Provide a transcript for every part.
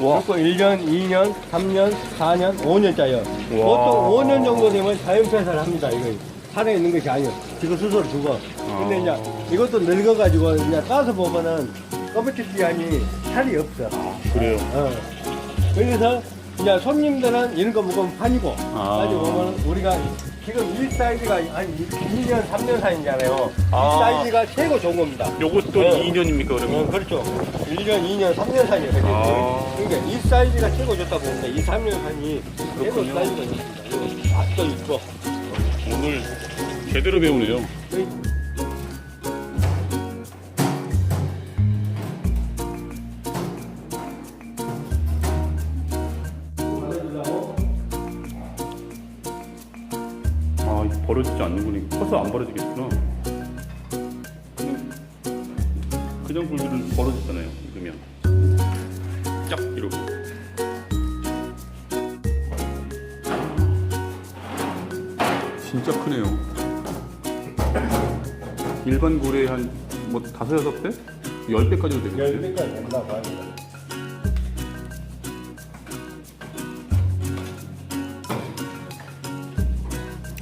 와. 그리고 1년, 2년, 3년, 4년, 5년짜리요. 와. 보통 5년 정도 되면 자연 폐사를 합니다. 이거 살아 있는 것이 아니에요. 지금 스스로 죽어. 근데 아. 이제 이것도 늙어가지고 이제 따서 보면은 껍질 기한이 살이 없어. 그래요. 어. 그래서 이제 손님들은 이런 거 먹으면 판이고 아. 따지고 보면 우리가 지금 이 사이즈가 한 2년, 3년 사이잖아요. 아. 이 사이즈가 최고 좋은 겁니다. 요것도 어. 2년입니까 어, 그러면? 그렇죠. 1년, 2년, 3년 사이에 그죠? 아. 그러니까 이 사이즈가 최고 좋다고 봅니다. 이 3년 산이 최고 그렇군요. 사이즈가 좋습니다. 이거 맛도 있고. 오늘 제대로 배우네요. 아, 이 버려지지 않는군요. 커서 안 버려지겠구나. 그냥, 불들은 버려지잖아요. 익으면. 쫙 이러고. 진짜 크네요. 일반 굴의 한뭐 다섯 여섯 배? 열 배까지도 되겠어요. 10배까지 된다고 합니다.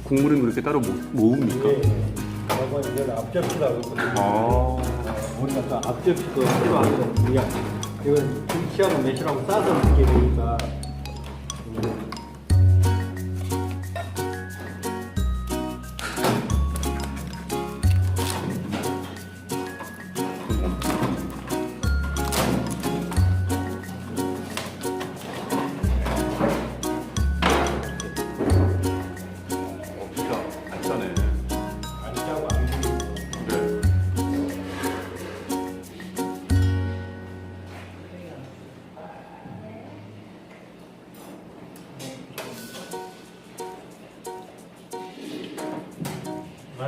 국물은 그렇게 따로 모, 모읍니까? 예, 예. 그리고 이제는 앞접시라고 있거든요. 아, 우리가 또 앞접시도 필요하고, 우리가 이건 김치하고 매실하고 싸서 먹게 되니까. 음.